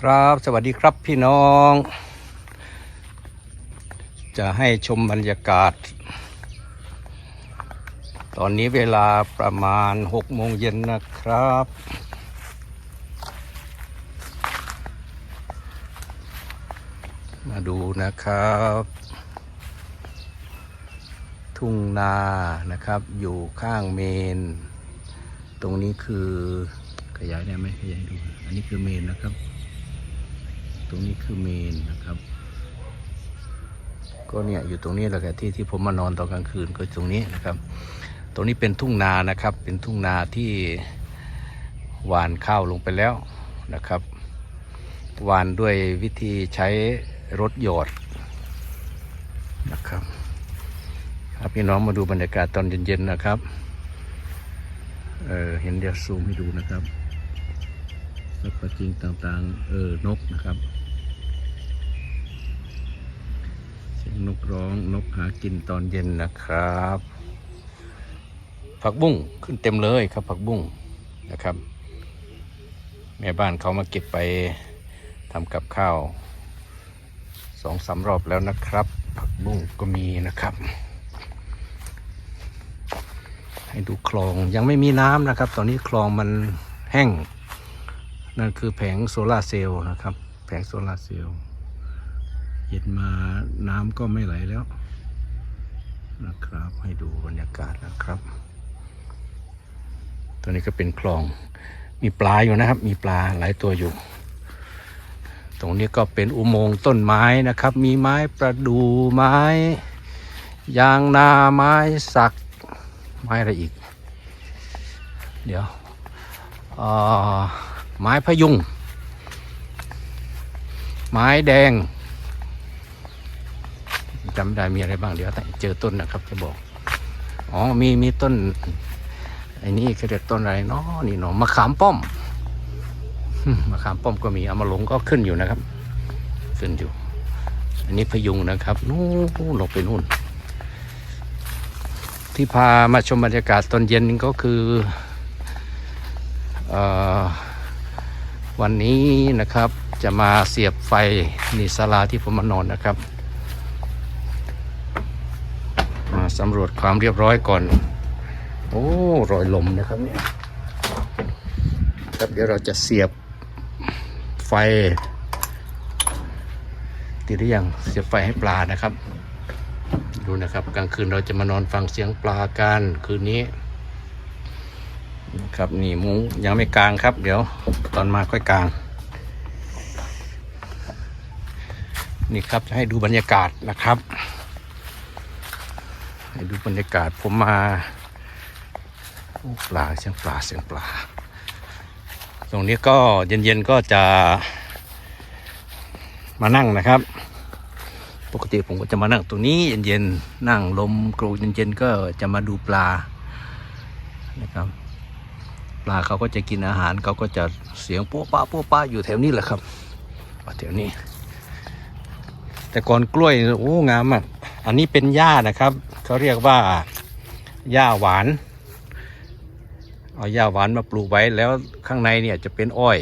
ครับ สวัสดีครับพี่น้อง จะให้ชมบรรยากาศ ตอนนี้เวลาประมาณ6โมงเย็นนะครับ มาดูนะครับ ทุ่งนานะครับ อยู่ข้างเมน ตรงนี้คือขยายได้ไหมขยายดู อันนี้คือเมนนะครับ ตรงนี้คือเมนนะครับ ก็เนี่ยอยู่ตรงนี้แหละครับที่ที่ผมมานอนตอนกลางคืนก็ตรงนี้นะครับ ตรงนี้เป็นทุ่งนานะครับ เป็นทุ่งนาที่หวานข้าวลงไปแล้วนะครับหวานด้วยวิธีใช้รถหยอดนะครับครับพี่น้องมาดูบรรยากาศตอนเย็นๆนะครับเออเห็นเดี๋ยวซูมให้ดูนะครับสัตว์ประจิงต่างๆ เออนกนะครับ สียงนกร้องนกหากินตอนเย็นนะครับ ผักบุ้งขึ้นเต็มเลยครับ ผักบุ้งนะครับ แม่บ้านเขามาเก็บไปทำกับข้าวสองสามรอบแล้วนะครับ ผักบุ้งก็มีนะครับ ให้ดูคลองยังไม่มีน้ำนะครับ ตอนนี้คลองมันแห้ง นั่นคือแผงโซลาร์เซลล์นะครับ แผงโซลาร์เซลล์ เย็นมาน้ำก็ไม่ไหลแล้ว นะครับ ให้ดูบรรยากาศนะครับ ตัวนี้ก็เป็นคลอง มีปลาอยู่นะครับ มีปลาหลายตัวอยู่ ตรงนี้ก็เป็นอุโมงค์ต้นไม้นะครับ มีไม้ประดู่ไม้ ยางนาไม้สัก ไม้อะไรอีก เดี๋ยวไม้พยุง ไม้แดง จำไม่ได้มีอะไรบ้างเดี๋ยวเจอต้นนะครับ จะบอก อ๋อมีมีต้นไอ้นี่เขาเรียกต้นอะไรเนาะนี่เนาะมะขามป้อมมะขามป้อมก็มีเอามาหลงก็ขึ้นอยู่นะครับ ขึ้นอยู่ อันนี้พยุงนะครับนู่นลงไปนู่น ที่พามาชมบรรยากาศตอนเย็นก็คือเออวันนี้นะครับจะมาเสียบไฟนี่ศาลาที่ผมมานอนนะครับ มาสำรวจความเรียบร้อยก่อน โอ้รอยลมนะครับเนี่ยครับเดี๋ยวเราจะเสียบไฟ ติดหรือยังเสียบไฟให้ปลานะครับ ดูนะครับกลางคืนเราจะมานอนฟังเสียงปลากันคืนนี้ครับนี่มุ้งยังไม่กลางครับ เดี๋ยวตอนมาค่อยกลาง นี่ครับจะให้ดูบรรยากาศนะครับ ให้ดูบรรยากาศผมมาปลาเสียงปลาเสียงปลา ตรงนี้ก็เย็นๆก็จะมานั่งนะครับ ปกติผมก็จะมานั่งตรงนี้เย็นๆนั่งลมโกรกเย็นๆก็จะมาดูปลานะครับ ปลาเขาก็จะกินอาหารเขาก็จะเสียงปัวป้าปัวป้าอยู่แถวนี้แหละครับแถวนี้ แต่ก่อนกล้วยโอ้งามอะ อันนี้เป็นหญ้านะครับเขาเรียกว่าหญ้าหวานเอาหญ้าหวานมาปลูกไว้แล้วข้างในเนี่ยจะเป็นอ้อย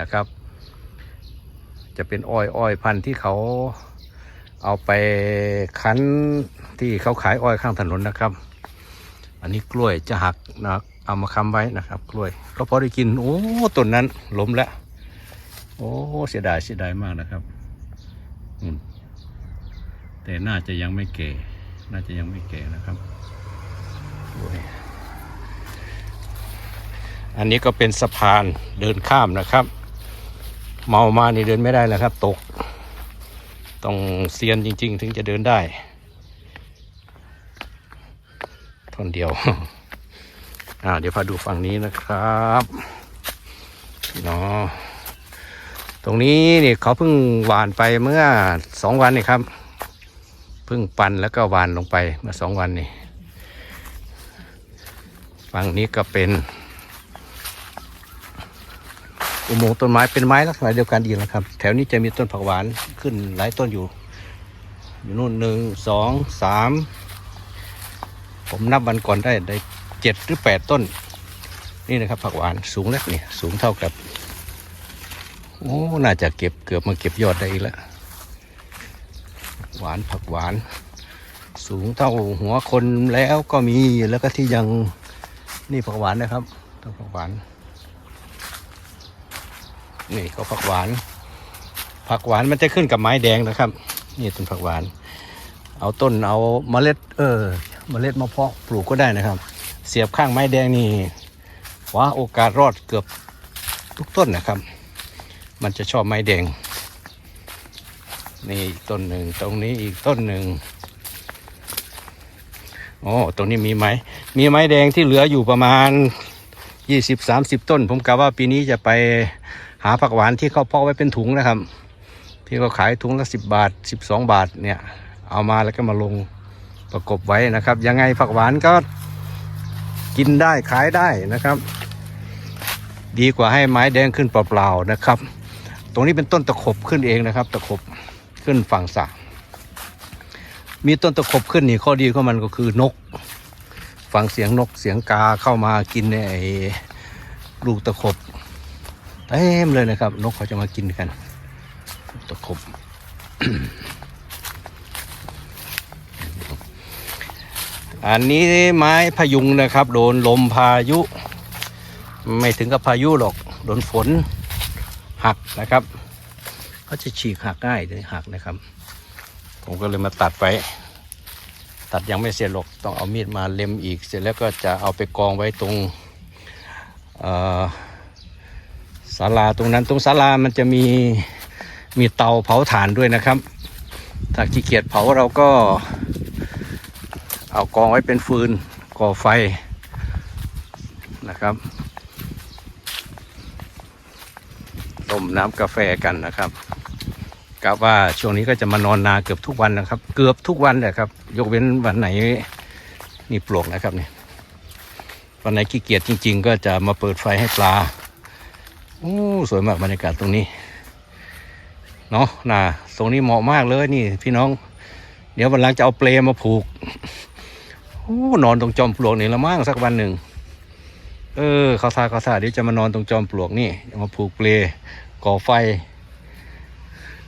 นะครับ จะเป็นอ้อยอ้อยพันธุ์ที่เขาเอาไปคั้นที่เขาขายอ้อยข้างถนนนะครับ อันนี้กล้วยจะหักนะเอามาค้ำไว้นะครับ กล้วยก็พอได้กินโอ้ต้นนั้นล้มแล้วโอ้เสียดายเสียดายมากนะครับอืม แต่น่าจะยังไม่แก่ น่าจะยังไม่แก่นะครับอ้ยอันนี้ก็เป็นสะพานเดินข้ามนะครับ เมามานี่เดินไม่ได้แล้วครับ ตก ต้องเซียนจริง ๆ ถึงจะเดินได้ท่อนเดียว อ่า เดี๋ยวพาดูฝั่งนี้นะครับเนาะตรงนี้นี่เขาเพิ่งหวานไปเมื่อสองวันนี่ครับ เพิ่งปั่นแล้วก็วานลงไปเมื่อสองวันนี่ฝั่งนี้ก็เป็น อุโมงค์ต้นไม้เป็นไม้ลักษณะเดียวกันอีกนะครับ แถวนี้จะมีต้นผักหวานขึ้นหลายต้นอยู่ อยู่นู่นหนึ่งสองสามผมนับวันก่อนได้ได้เจ็ดหรือแปดต้น นี่นะครับผักหวานสูงแล้วนี่สูงเท่ากับโอ้ น่าจะเก็บเกือบมาเก็บยอดได้อีกแล้ว หวานผักหวาน สูงเท่าหัวคนแล้วก็มีแล้วก็ที่ยังนี่ผักหวานนะครับต้นผักหวาน นี่ก็ผักหวาน ผักหวานมันจะขึ้นกับไม้แดงนะครับ นี่ต้นผักหวาน เอาต้นเอาเมล็ด เออ เมล็ดมาเพาะปลูกก็ได้นะครับ เสียบข้างไม้แดงนี่ว่าโอกาสรอดเกือบทุกต้นนะครับ มันจะชอบไม้แดง นี่ต้นหนึ่งตรงนี้อีกต้นหนึ่งโอ้ตรงนี้มีไม้มีไม้แดงที่เหลืออยู่ประมาณ20-30ต้น ผมกะว่าปีนี้จะไปหาผักหวานที่เขาเพาะไว้เป็นถุงนะครับ ที่เขาขายถุงละ10บบาท12บาทเนี่ย เอามาแล้วก็มาลงประกบไว้นะครับ ยังไงผักหวานก็กินได้ขายได้นะครับ ดีกว่าให้ไม้แดงขึ้นเปล่าๆนะครับ ตรงนี้เป็นต้นตะขบขึ้นเองนะครับ ตะขบ ขึ้นฝั่งสระมีต้นตะขบขึ้นนี่ข้อดีของมันก็คือนก ฟังเสียงนกเสียงกาเข้ามากินในไอ้ลูกตะขบเต็มเลยนะครับ นกเขาจะมากินกัน ตะขบอันนี้ไม้พยุงนะครับ โดนลมพายุ ไม่ถึงกับพายุหรอก โดนฝนหักนะครับ เขาจะฉีกหักง่ายเลยหักนะครับ ผมก็เลยมาตัดไปตัดยังไม่เสร็จหรอกต้องเอามีดมาเล็มอีก เสร็จแล้วก็จะเอาไปกองไว้ตรงศาลาตรงนั้นตรงศาลามันจะมีมีเตาเผาถ่านด้วยนะครับ ถ้าขี้เกียจเผาเราก็ เอากองไว้เป็นฟืนก่อไฟนะครับต้มน้ำกาแฟกันนะครับ กะว่าช่วงนี้ก็จะมานอนนาเกือบทุกวันนะครับ เกือบทุกวันเลยครับ ยกเว้นวันไหนนี่ปลวกนะครับเนี่ยวันไหนขี้เกียจจริง ๆ ก็จะมาเปิดไฟให้ปลาโอ้สวยมากบรรยากาศตรงนี้เนาะน่ะตรงนี้เหมาะมากเลยนี่ พี่น้อง เดี๋ยววันหลังจะเอาเปลมาผูกโอ้นอนตรงจอมปลวกนี่ละมั่งสักวันหนึ่งเออเขาทาเขาทาเดี๋ยวจะมานอนตรงจอมปลวกนี่มาผูกเปลก่อไฟ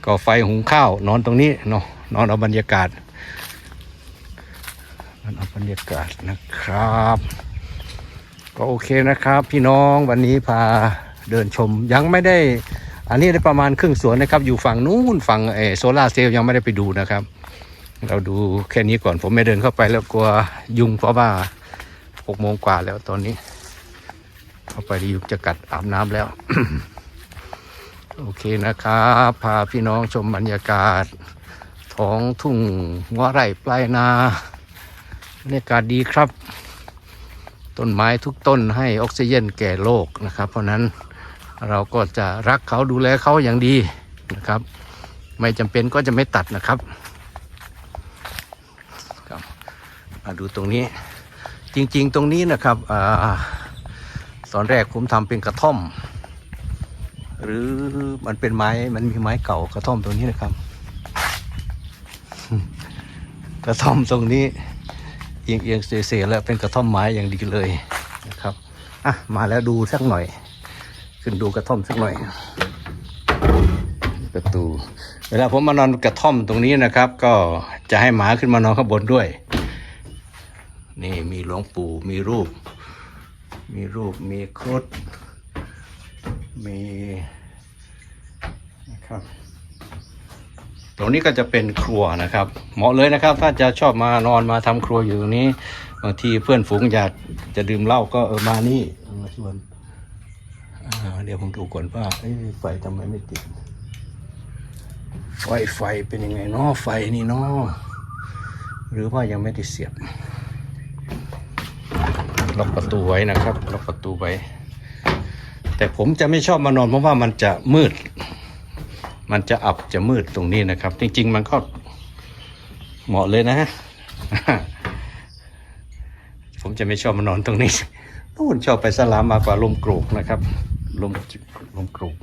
ก่อไฟหุงข้าวนอนตรงนี้เนาะนอนเอาบรรยากาศนอนเอาบรรยากาศนะครับ ก็โอเคนะครับ พี่น้องวันนี้พาเดินชมยังไม่ได้ อันนี้ได้ประมาณครึ่งสวนนะครับ อยู่ฝั่งนู้นฝั่งเอโซลาเซลล์ยังไม่ได้ไปดูนะครับ เราดูแค่นี้ก่อนผมไม่เดินเข้าไปแล้วกลัวยุงเพราะว่าหกโมงกว่าแล้วตอนนี้ เข้าไปยุงจะกัดอาบน้ำแล้ว โอเคนะครับพาพี่น้องชมบรรยากาศท้องทุ่งงัวไร่ปลายนาบรรยากาศดีครับ ต้นไม้ทุกต้นให้ออกซิเจนแก่โลกนะครับ เพราะนั้นเราก็จะรักเขาดูแลเขาอย่างดีนะครับ ไม่จำเป็นก็จะไม่ตัดนะครับมาดูตรงนี้จริงๆ ตรงนี้นะครับอาตอนแรกผมทำเป็นกระท่อม หรือมันเป็นไม้มันมีไม้เก่ากระท่อมตรงนี้นะครับ กระท่อมตรงนี้เอียงเอียงๆเสียๆแล้วเป็นกระท่อมไม้อย่างดีเลยนะครับอะมาแล้วดูสักหน่อย ขึ้นดูกระท่อมสักหน่อย ประตู เวลาผมมานอนกระท่อมตรงนี้นะครับ ก็จะให้หมาขึ้นมานอนข้างบนด้วย นี่มีหลวงปู่มีรูป มีรูปมีครุฑ มีนะครับ ตรงนี้ก็จะเป็นครัวนะครับ เหมาะเลยนะครับ ถ้าจะชอบมานอนมาทำครัวอยู่ตรงนี้บางทีเพื่อนฝูงอยากจะดื่มเหล้าก็เออมานี่มาชวนเดี๋ยวผมดูก่อนว่าไฟทำไมไม่ติดไฟไฟเป็นยังไงเนาะไฟนี่เนาะหรือว่ายังไม่ได้เสียบล็อกประตูไว้นะครับล็อกประตูไว้ แต่ผมจะไม่ชอบมานอนเพราะว่ามันจะมืด มันจะอับจะมืดตรงนี้นะครับ จริง ๆ มันก็เหมาะเลยนะ ผมจะไม่ชอบมานอนตรงนี้นู่นชอบไปสลามมากกว่าลมกรกนะครับลมลมกรก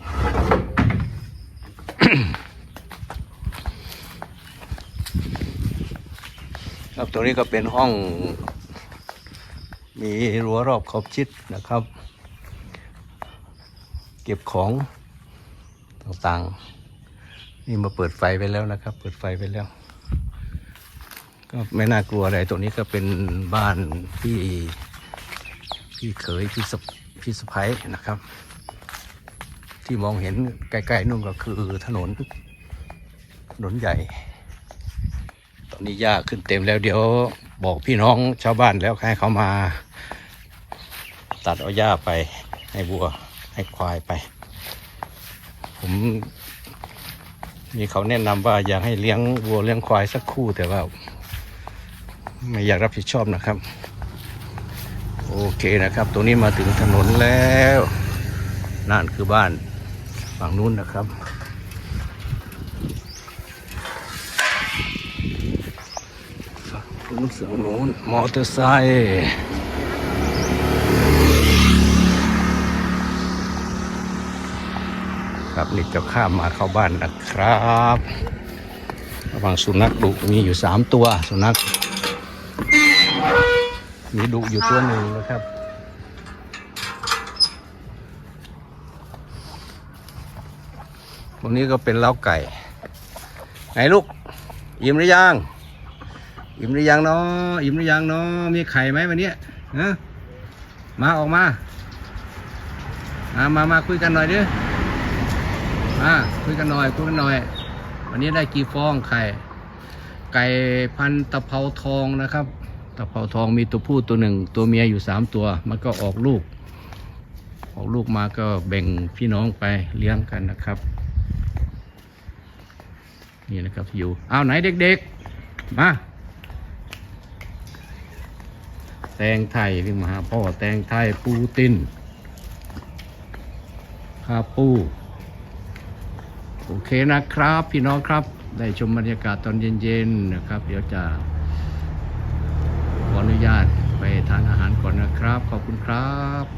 ครับตรงนี้ก็เป็นห้อง มีรั้วรอบขอบชิดนะครับ เก็บของต่างๆ นี่มาเปิดไฟไปแล้วนะครับ เปิดไฟไปแล้ว ก็ไม่น่ากลัวอะไรตรงนี้ก็เป็นบ้านพี่พี่เขยพี่สะพี่สะพ้ยนะครับ ที่มองเห็นไกลๆนู่นก็คือถนนถนนใหญ่ ตอนนี้หญ้าขึ้นเต็มแล้วเดี๋ยวบอกพี่น้องชาวบ้านแล้วให้เขามา ตัดเอาหญ้าไปให้วัว ให้ควายไป ผมมีเขาแนะนำว่าอยากให้เลี้ยงวัวเลี้ยงควายสักคู่แต่ว่า ไม่อยากรับผิดชอบนะครับ โอเคนะครับตรงนี้มาถึงถนนแล้วนั่นคือบ้านฝั่งนู้นนะครับฝั่งนู้นฝั่งนู้นมอเตอร์ไซค์ ครับนี่จะข้ามมาเข้าบ้านนะครับระว่างสุนัขดุมีอยู่สามตัวสุนัขมีดุอยู่ตัวหนึ่งนะครับตรงนี้ก็เป็นเล้าไก่ ไหนลูก อิ่มหรือยัง อิ่มหรือยังเนาะอิ่มหรือยังเนาะมีไข่ไหมวันนี้ยฮะมาออกมา มามามาคุยกันหน่อยดิ มาคุยกันหน่อยคุยกันหน่อย วันนี้ได้กี่ฟองไข่ ไก่พันตะเภาทองนะครับ ตะเภาทองมีตัวผู้ตัวหนึ่ง ตัวเมียอยู่สามตัว มันก็ออกลูก ออกลูกมาก็แบ่งพี่น้องไปเลี้ยงกันนะครับ นี่นะครับอยู่เอาไหนเด็กๆ มาแตงไทยเรียกมาหาพ่อแตงไทยปูตินข้าปู โอเคนะครับ พี่น้องครับ ได้ชมบรรยากาศตอนเย็นๆนะครับ เดี๋ยวจะขออนุญาตไปทานอาหารก่อนนะครับ ขอบคุณครับ